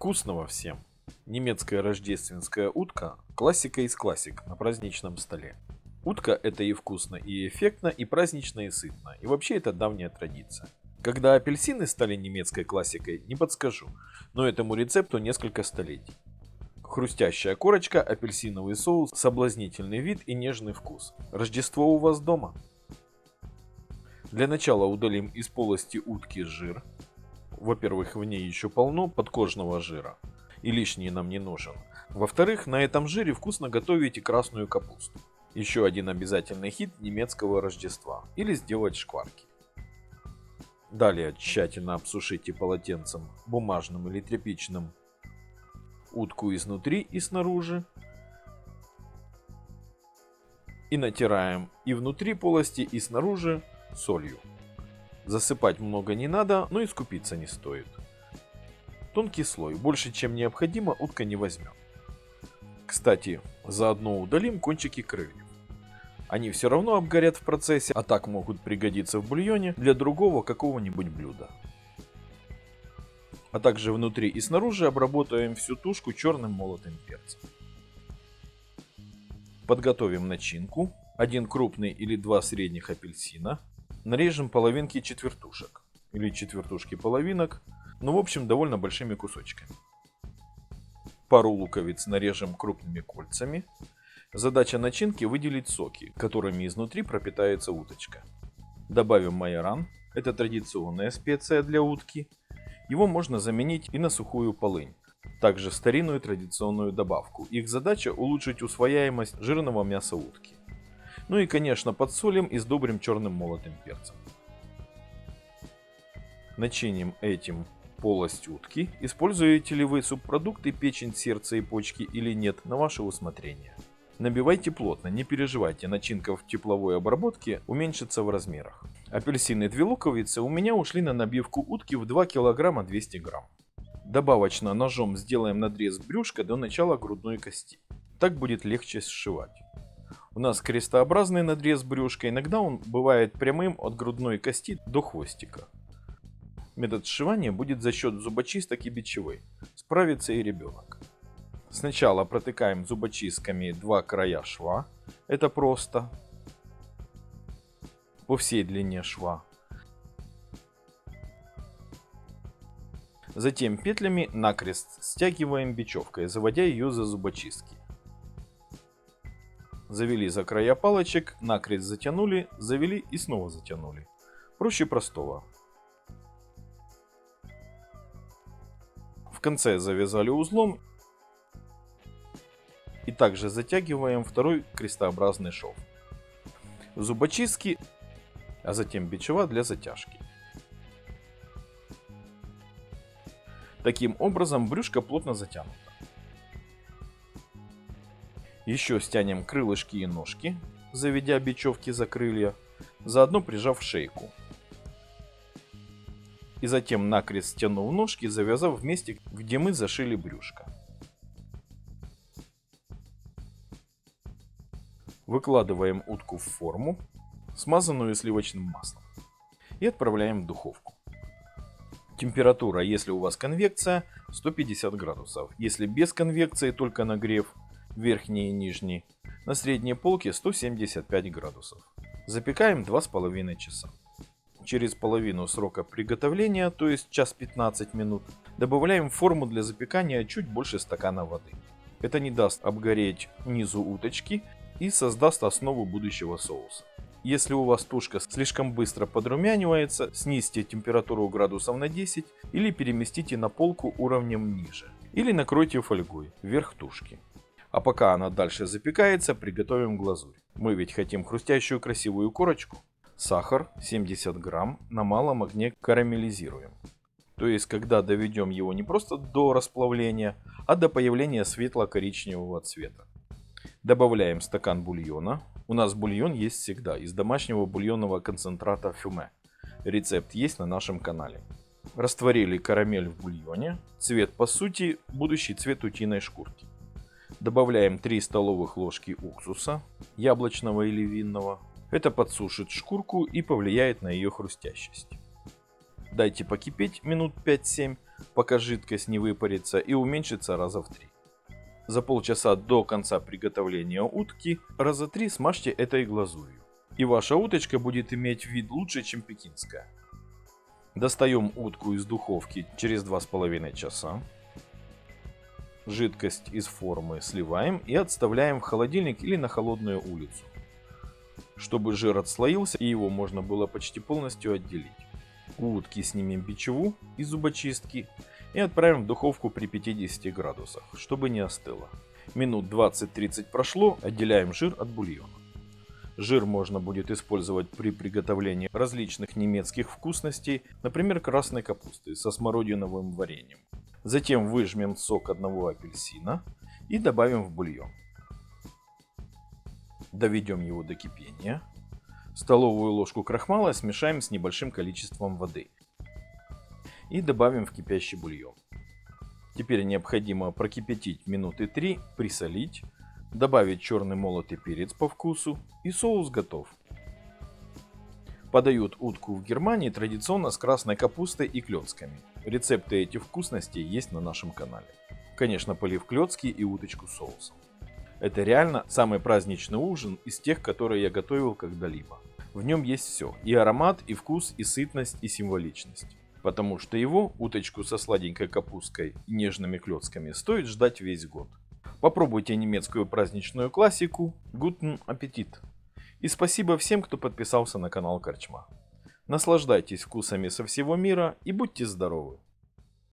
Вкусного всем! Немецкая рождественская утка – классика из классик на праздничном столе. Утка – это и вкусно, и эффектно, и празднично, и сытно. И вообще это давняя традиция. Когда апельсины стали немецкой классикой, не подскажу, но этому рецепту несколько столетий. Хрустящая корочка, апельсиновый соус, соблазнительный вид и нежный вкус. Рождество у вас дома? Для начала удалим из полости утки жир, во-первых, в ней еще полно подкожного жира, и лишний нам не нужен. Во-вторых, на этом жире вкусно готовите красную капусту. Еще один обязательный хит немецкого Рождества. Или сделать шкварки. Далее тщательно обсушите полотенцем, бумажным или тряпичным, утку изнутри и снаружи. И натираем и внутри полости, и снаружи солью. Засыпать много не надо, но и скупиться не стоит. Тонкий слой, больше чем необходимо, утка не возьмет. Кстати, заодно удалим кончики крыльев. Они все равно обгорят в процессе, а так могут пригодиться в бульоне для другого какого-нибудь блюда. А также внутри и снаружи обработаем всю тушку черным молотым перцем. Подготовим начинку. Один крупный или два средних апельсина, Нарежем половинки четвертушек. Или четвертушки половинок. Ну, в общем, довольно большими кусочками. Пару луковиц нарежем крупными кольцами. Задача начинки выделить соки, которыми изнутри пропитается уточка. Добавим майоран. Это традиционная специя для утки. Его можно заменить и на сухую полынь. Также старинную традиционную добавку. Их задача улучшить усвояемость жирного мяса утки. Ну и, конечно, подсолим и сдобрим черным молотым перцем. Начиним этим полость утки. Используете ли вы субпродукты печень, сердце и почки или нет, на ваше усмотрение. Набивайте плотно, не переживайте, начинка в тепловой обработке уменьшится в размерах. Апельсины и две луковицы у меня ушли на набивку утки в 2 кг 200 грамм. Добавочно ножом сделаем надрез брюшка до начала грудной кости. Так будет легче сшивать. У нас крестообразный надрез брюшка, иногда он бывает прямым от грудной кости до хвостика. Метод сшивания будет за счет зубочисток и бичевой. Справится и ребенок. Сначала протыкаем зубочистками два края шва. Это просто. По всей длине шва. Затем петлями накрест стягиваем бечевкой, заводя ее за зубочистки. Завели за края палочек, накрест затянули, завели и снова затянули. Проще простого. В конце завязали узлом и также затягиваем второй крестообразный шов. Зубочистки, а затем бичева для затяжки. Таким образом брюшко плотно затянуто. Еще стянем крылышки и ножки, заведя бечевки за крылья, заодно прижав шейку. И затем накрест стянув ножки, завязав в месте, где мы зашили брюшко. Выкладываем утку в форму, смазанную сливочным маслом, и отправляем в духовку. Температура, если у вас конвекция, 150 градусов. Если без конвекции, только нагрев, верхние и нижние, на средней полке 175 градусов. Запекаем 2,5 часа. Через половину срока приготовления, то есть час 15 минут, добавляем в форму для запекания чуть больше стакана воды. Это не даст обгореть низу уточки и создаст основу будущего соуса. Если у вас тушка слишком быстро подрумянивается, снизьте температуру градусов на 10 или переместите на полку уровнем ниже. Или накройте фольгой вверх тушки. А пока она дальше запекается, приготовим глазурь. Мы ведь хотим хрустящую красивую корочку. Сахар 70 грамм на малом огне карамелизируем. То есть, когда доведем его не просто до расплавления, а до появления светло-коричневого цвета. Добавляем стакан бульона. У нас бульон есть всегда из домашнего бульонного концентрата фюме. Рецепт есть на нашем канале. Растворили карамель в бульоне. Цвет по сути будущий цвет утиной шкурки. Добавляем 3 столовых ложки уксуса, яблочного или винного. Это подсушит шкурку и повлияет на ее хрустящесть. Дайте покипеть минут 5-7, пока жидкость не выпарится и уменьшится раза в три. За полчаса до конца приготовления утки раза три смажьте этой глазурью. И ваша уточка будет иметь вид лучше, чем пекинская. Достаем утку из духовки через 2,5 часа. Жидкость из формы сливаем и отставляем в холодильник или на холодную улицу, чтобы жир отслоился и его можно было почти полностью отделить. У утки снимем бичеву из зубочистки и отправим в духовку при 50 градусах, чтобы не остыло. Минут 20-30 прошло, отделяем жир от бульона. Жир можно будет использовать при приготовлении различных немецких вкусностей, например красной капусты со смородиновым вареньем. Затем выжмем сок одного апельсина и добавим в бульон. Доведем его до кипения. Столовую ложку крахмала смешаем с небольшим количеством воды. И добавим в кипящий бульон. Теперь необходимо прокипятить минуты 3, присолить, добавить черный молотый перец по вкусу и соус готов. Подают утку в Германии традиционно с красной капустой и клетками. Рецепты этих вкусностей есть на нашем канале. Конечно, полив клетки и уточку соусом. Это реально самый праздничный ужин из тех, которые я готовил когда-либо. В нем есть все. И аромат, и вкус, и сытность, и символичность. Потому что его, уточку со сладенькой капусткой и нежными клетками, стоит ждать весь год. Попробуйте немецкую праздничную классику Guten Appetit. И спасибо всем, кто подписался на канал Корчма. Наслаждайтесь вкусами со всего мира и будьте здоровы!